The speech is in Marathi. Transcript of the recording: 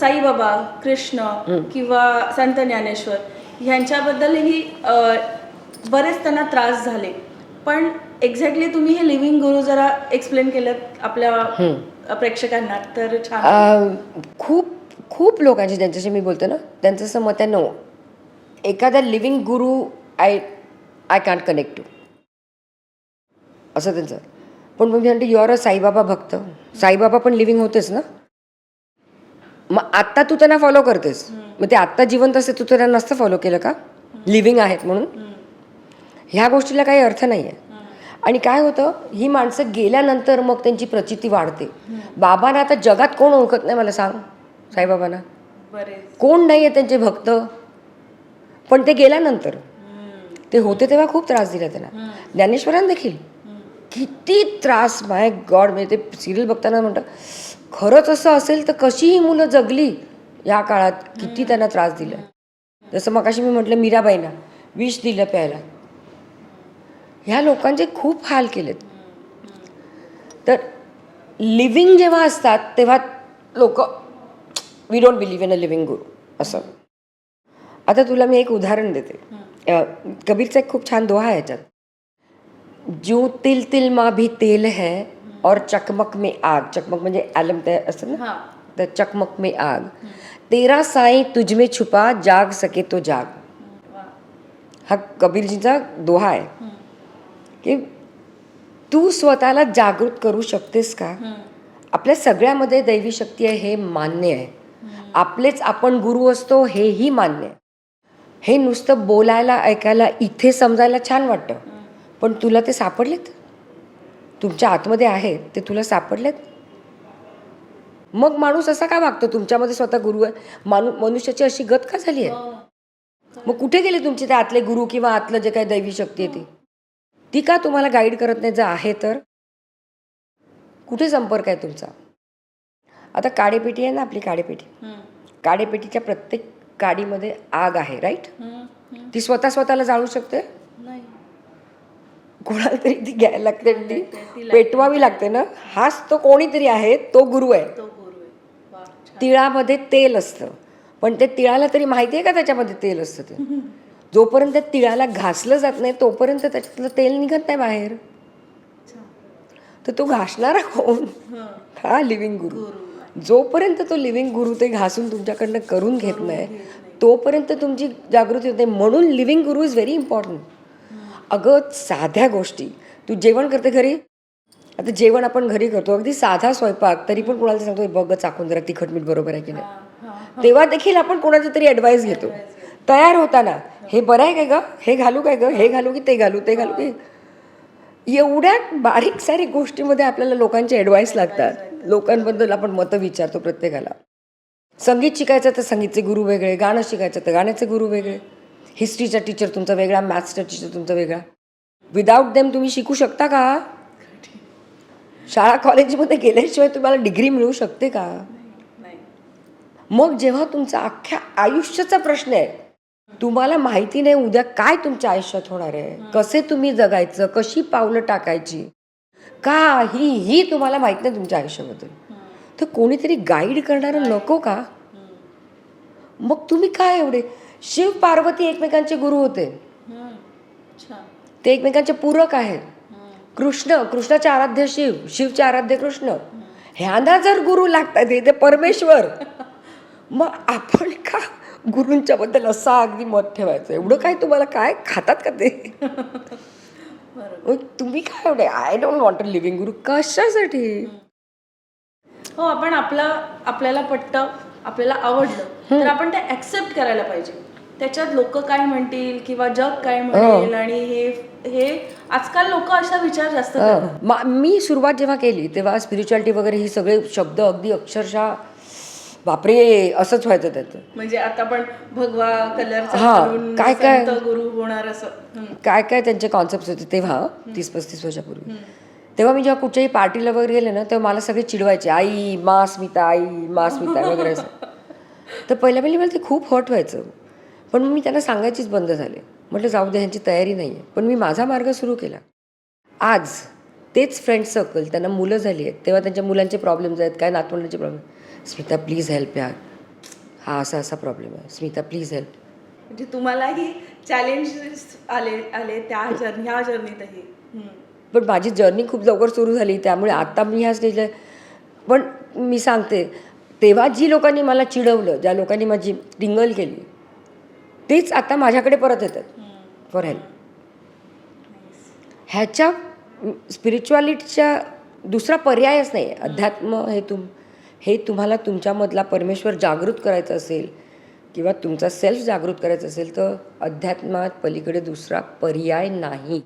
साईबाबा कृष्ण किंवा संत ज्ञानेश्वर ह्यांच्याबद्दलही बरेच त्यांना त्रास झाले. पण एक्झॅक्टली तुम्ही हे लिव्हिंग गुरु जरा एक्सप्लेन केलं आपल्या प्रेक्षकांना तर छान. खूप खूप लोकांची ज्यांच्याशी मी बोलते ना त्यांचं असं मत आहे नो एखादा living guru I I can't connect to असं त्यांचं. पण मी म्हणते युअर अ साईबाबा भक्त. साईबाबा पण लिव्हिंग होतेच ना? मग आत्ता तू त्यांना फॉलो करतेस. मग ते आत्ता जिवंत असते तू त्यांना नसतं फॉलो केलं का? लिव्हिंग आहेत म्हणून. ह्या गोष्टीला काही अर्थ नाही आहे आणि काय होतं ही माणसं गेल्यानंतर मग त्यांची प्रचिती वाढते. बाबांना आता जगात कोण ओळखत नाही मला सांग साईबाबांना? कोण नाही आहे त्यांचे भक्त? पण ते गेल्यानंतर. ते होते तेव्हा खूप त्रास दिला त्यांना. ज्ञानेश्वरांना देखील किती त्रास माय गॉड म्हणजे ते सिरियल बघताना म्हणतं खरंच असं असेल तर कशी ही मुलं जगली या काळात किती त्यांना त्रास दिला. जसं मगाशी मी म्हटलं मीराबाईंना विष दिलं प्यायला. ह्या लोकांचे खूप हाल केलेत. तर लिव्हिंग जेव्हा असतात तेव्हा लोक we don't believe in a living guru असं. आता तुला मी एक उदाहरण देते. कबीरचा एक खूप छान दोहा आहे याच्यात. जो तिल तिल मा भी तेल है और चकमक में आग चकमक म्हणजे ॲलम ते असतं ना? तर चकमक में आग. तेरा साई तुझ में छुपा जाग सके तो जाग. हा कबीरजीचा दोहा आहे. की तू स्वतःला जागृत करू शकतेस का? आपल्या सगळ्यामध्ये दैवी शक्ती आहे हे मान्य आहे. आपलेच आपण गुरु असतो हेही मान्य आहे. हे नुसतं बोलायला ऐकायला इथे समजायला छान वाटतं. पण तुला ते सापडलेत? तुमच्या आतमध्ये आहेत ते तुला सापडलेत? मग माणूस असा का वागतो? तुमच्यामध्ये स्वतः गुरु आहे. माणू मनुष्याची अशी गत का झाली आहे? मग कुठे गेले तुमचे ते आतले गुरु किंवा आतलं जे काही दैवी शक्ती आहे ती? ती का तुम्हाला गाईड करत नाही? जर आहे तर? कुठे संपर्क आहे तुमचा? आता काडेपेटी आहे ना आपली काडेपेटी. काडेपेटीच्या प्रत्येक काडीमध्ये आग आहे राईट. ती स्वतः स्वतःला जाळू शकते? नाही. कोणाला तरी ती घ्यायला लागते ती. पेटवावी लागते ना. हाच तो कोणीतरी आहे तो गुरु आहे. तिळामध्ये तेल असतं. पण ते तिळाला तरी माहिती आहे का त्याच्यामध्ये तेल असतं ते? जोपर्यंत तिळाला घासलं जात नाही तोपर्यंत त्याच्यातलं तेल निघत नाही बाहेर. तर तो घासणारा कोण? हं. लिव्हिंग गुरु. जोपर्यंत तो लिव्हिंग गुरु ते घासून तुमच्याकडनं करून घेत नाही तोपर्यंत तुमची जागृती होते. म्हणून living Guru is very important अगं साध्या गोष्टी. तू जेवण करते घरी? आता जेवण आपण घरी करतो. अगदी साधा स्वयंपाक तरी पण कोणाला सांगतो "हे बघ चाकून जरा तिखट मीठ बरोबर आहे की नाही. तेव्हा देखील आपण कोणाची तरी ॲडवाईस घेतो. तयार होताना हे बरं आहे काय ग? हे घालू काय ग? हे घालू की ते घालू ते घालू की? एवढ्या बारीक सारीक गोष्टीमध्ये आपल्याला लोकांचे ॲडवाईस लागतात. लोकांबद्दल आपण मतं विचारतो प्रत्येकाला. संगीत शिकायचं तर संगीतचे गुरु वेगळे गाणं शिकायचं तर गाण्याचे गुरु वेगळे. हिस्ट्रीचा टीचर तुमचा वेगळा मॅथ्सचा टीचर तुमचा वेगळा. विदाऊट देम तुम्ही शिकू शकता का? शाळा कॉलेजमध्ये गेल्याशिवाय तुम्हाला डिग्री मिळू शकते का? मग जेव्हा तुमचा अख्ख्या आयुष्याचा प्रश्न आहे तुम्हाला माहिती नाही उद्या काय तुमच्या आयुष्यात होणार आहे. कसे तुम्ही जगायचं कशी पावलं टाकायची काहीही तुम्हाला माहीत नाही तुमच्या आयुष्याबद्दल. तर कोणीतरी गाईड करणारं नको का? मग तुम्ही काय एवढे? शिव पार्वती एकमेकांचे गुरु होते. हं. ते एकमेकांचे पूरक आहेत. कृष्ण कृष्णाचे आराध्य शिव शिवचे आराध्य कृष्ण. ह्यांना जर गुरु लागतात ते परमेश्वर. मग आपण का गुरूंच्या बद्दल असं अगदी मत ठेवायचं? एवढं काय तुम्हाला काय खातात का ते? तुम्ही काय एवढे? आय डोंट वॉन्ट लिव्हिंग गुरु. कशासाठी? हो आपण आपलं आपल्याला पटतं आपल्याला आवडलं तर आपण ते ऍक्सेप्ट करायला पाहिजे. त्याच्यात लोक काय म्हणतील किंवा जग काय म्हणेल आणि हे हे आजकाल लोक असा विचार जास्त करतात. मा- मी सुरुवात जेव्हा केली तेव्हा स्पिरिच्युअलिटी वगैरे ही सगळे शब्द अगदी अक्षरशः बापरे असंच व्हायचं त्याचं. म्हणजे आता पण भगवा हा, काय काय? गुरु होणार असं. काय काय त्यांचे कॉन्सेप्ट होते तेव्हा तीस पस्तीस वर्षापूर्वी. तेव्हा मी जेव्हा कुठच्याही पार्टीला वगैरे गेले ना तेव्हा मला सगळे चिडवायचे आई मा स्मिता आई मा स्मिता वगैरे असं. तर पहिल्या पहिली मला ते खूप हट व्हायचं. पण मी त्यांना सांगायचीच बंद झाले. म्हटलं जाऊ दे ह्यांची तयारी नाही आहे पण मी माझा मार्ग सुरू केला. आज तेच फ्रेंड सर्कल त्यांना मुलं झाली आहेत. तेव्हा त्यांच्या मुलांचे प्रॉब्लेम्स आहेत काय नातवंडाचे प्रॉब्लेम स्मिता प्लीज हेल्प यार. हा असा असा प्रॉब्लेम आहे. स्मिता प्लीज हेल्प म्हणजे तुम्हालाही चॅलेंजेस आले आले त्या जर्नी ह्या जर्नीतही. पण माझी जर्नी खूप लवकर सुरू झाली त्यामुळे आता मी ह्या स्टेजला पण मी सांगते तेव्हा जी लोकांनी मला चिडवलं ज्या लोकांनी माझी टिंगल केली तेच आता माझ्याकडे परत येतात. फॉर हेल्प ह्याच्या स्पिरिच्युअलिटीच्या दुसरा पर्यायच नाही अध्यात्म हे तुम हे तुम्हाला तुमच्यामधला परमेश्वर जागृत करायचं असेल किंवा तुमचा सेल्फ जागृत करायचा असेल तर अध्यात्मात पलीकडे दुसरा पर्याय नाही.